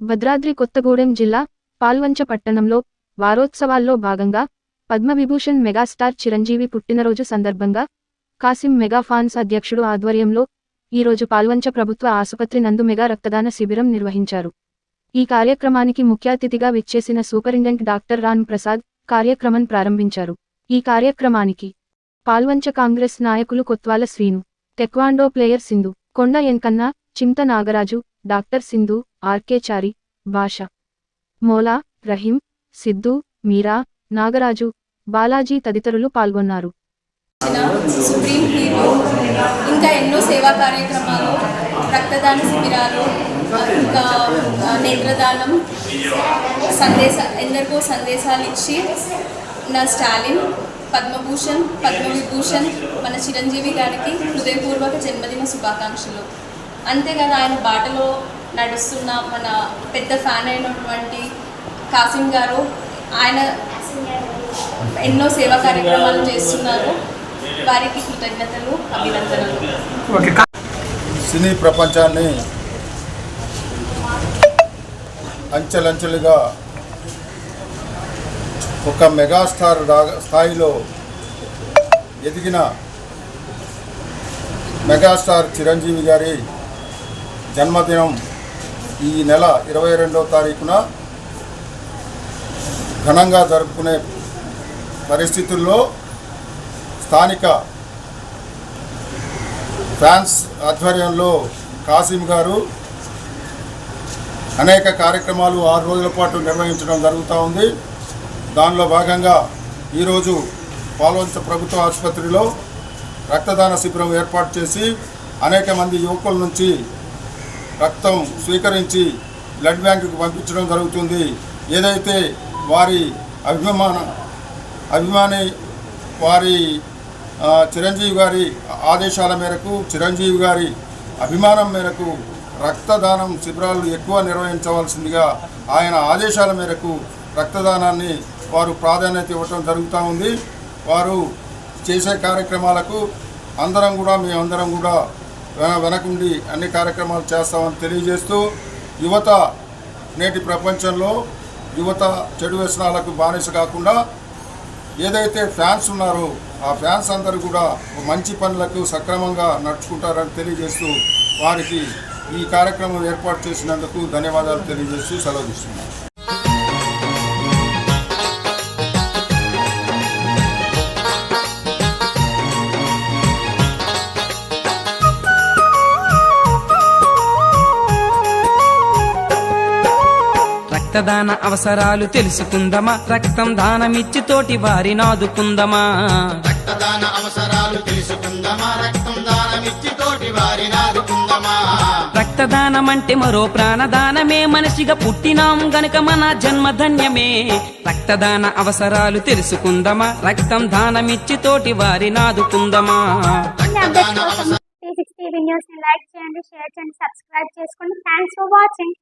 భద్రాద్రి కొత్తగూడెం జిల్లా పాల్వంచ పట్టణంలో వారోత్సవాల్లో భాగంగా పద్మవిభూషణ్ మెగాస్టార్ చిరంజీవి పుట్టినరోజు సందర్భంగా కాసిం మెగా ఫాన్స్ అధ్యక్షుడు ఆధ్వర్యంలో ఈరోజు పాల్వంచ ప్రభుత్వ ఆసుపత్రి నందు మెగా రక్తదాన శిబిరం నిర్వహించారు. ఈ కార్యక్రమానికి ముఖ్య అతిథిగా విచ్చేసిన సూపరింటెండెంట్ డాక్టర్ రాన్ ప్రసాద్ కార్యక్రమం ప్రారంభించారు. ఈ కార్యక్రమానికి పాల్వంచ కాంగ్రెస్ నాయకులు కొత్వాల శ్రీను టెక్వాండో ప్లేయర్ సింధు కొండ ఎన్కన్న చింత నాగరాజు డాక్టర్ సింధు ఆర్కేచారి భాష. మోలా రహీం సిద్ధు మీరా నాగరాజు బాలాజీ తదితరులు పాల్గొన్నారు. సుప్రీం హీరో ఇంకా ఎన్నో సేవా కార్యక్రమాలు రక్తదాన శిబిరాలు ఇంకా నేత్రదానం సందేశ ఎందరికో సందేశాలు ఇచ్చి నా స్టాలిన్ పద్మభూషణ్ పద్మవిభూషణ్ మన చిరంజీవి గారికి హృదయపూర్వక జన్మదిన శుభాకాంక్షలు. అంతేకాదు ఆయన బాటలో నడుస్తున్న మన పెద్ద ఫ్యాన్ అయినటువంటి కాసిం గారు ఆయన ఎన్నో సేవా కార్యక్రమాలు చేస్తున్నారు. వారికి కృతజ్ఞతలు అభినందనలు. సినీ ప్రపంచాన్ని అంచెలంచెలుగా ఒక మెగాస్టార్ రా- స్థాయిలో ఎదిగిన మెగాస్టార్ చిరంజీవి గారి జన్మదినం ఈ నెల ఇరవై రెండవ తారీఖున ఘనంగా జరుపుకునే పరిస్థితుల్లో స్థానిక ఫ్యాన్స్ ఆధ్వర్యంలో కాసిం గారు అనేక కార్యక్రమాలు ఆరు రోజుల పాటు నిర్వహించడం జరుగుతూ ఉంది. దానిలో భాగంగా ఈరోజు పాల్వంచ ప్రభుత్వ ఆసుపత్రిలో రక్తదాన శిబిరం ఏర్పాటు చేసి అనేక మంది యువకుల నుంచి రక్తం స్వీకరించి బ్లడ్ బ్యాంకుకు పంపించడం జరుగుతుంది. ఏదైతే వారి అభిమాన అభిమాని వారి చిరంజీవి గారి ఆదేశాల మేరకు చిరంజీవి గారి అభిమానం మేరకు రక్తదానం శిబిరాలు ఎక్కువ నిర్వహించవలసిందిగా ఆయన ఆదేశాల మేరకు రక్తదానాన్ని వారు ప్రాధాన్యత ఇవ్వటం జరుగుతూ ఉంది. వారు చేసే కార్యక్రమాలకు అందరం కూడా మేమందరం కూడా వెనకుండి అన్ని కార్యక్రమాలు చేస్తామని తెలియజేస్తూ యువత నేటి ప్రపంచంలో యువత చెడు వ్యసనాలకు బానిస కాకుండా ఏదైతే ఫ్యాన్స్ ఉన్నారో ఆ ఫ్యాన్స్ అందరూ కూడా మంచి పనులకు సక్రమంగా నడుచుకుంటారని తెలియజేస్తూ వారికి ఈ కార్యక్రమం ఏర్పాటు చేసినందుకు ధన్యవాదాలు తెలియజేస్తూ సెలవు ఇస్తున్నాను రక్తదాన అవసరాలు తెలుసుకుందమా? రక్తం దానమిచ్చి తోటి వారి నాదుకుందమా? రక్తదాన అవసరాలు తెలుసుకుందమా? రక్తం దానమిచ్చి తోటి వారి నాదుకుందమా? రక్తదానం అంటే మరో ప్రాణదానమే. మనిషిగా పుట్టినాం గనుక మన జన్మధన్యమే. రక్తదాన అవసరాలు తెలుసుకుందమా? రక్తం దానమిచ్చి తోటి వారి నాదుకుందమా? త్రీ సిక్స్టీ న్యూస్ని లైక్ చేయండి షేర్ చేయండి సబ్స్క్రైబ్ చేసుకోండి. Thanks for watching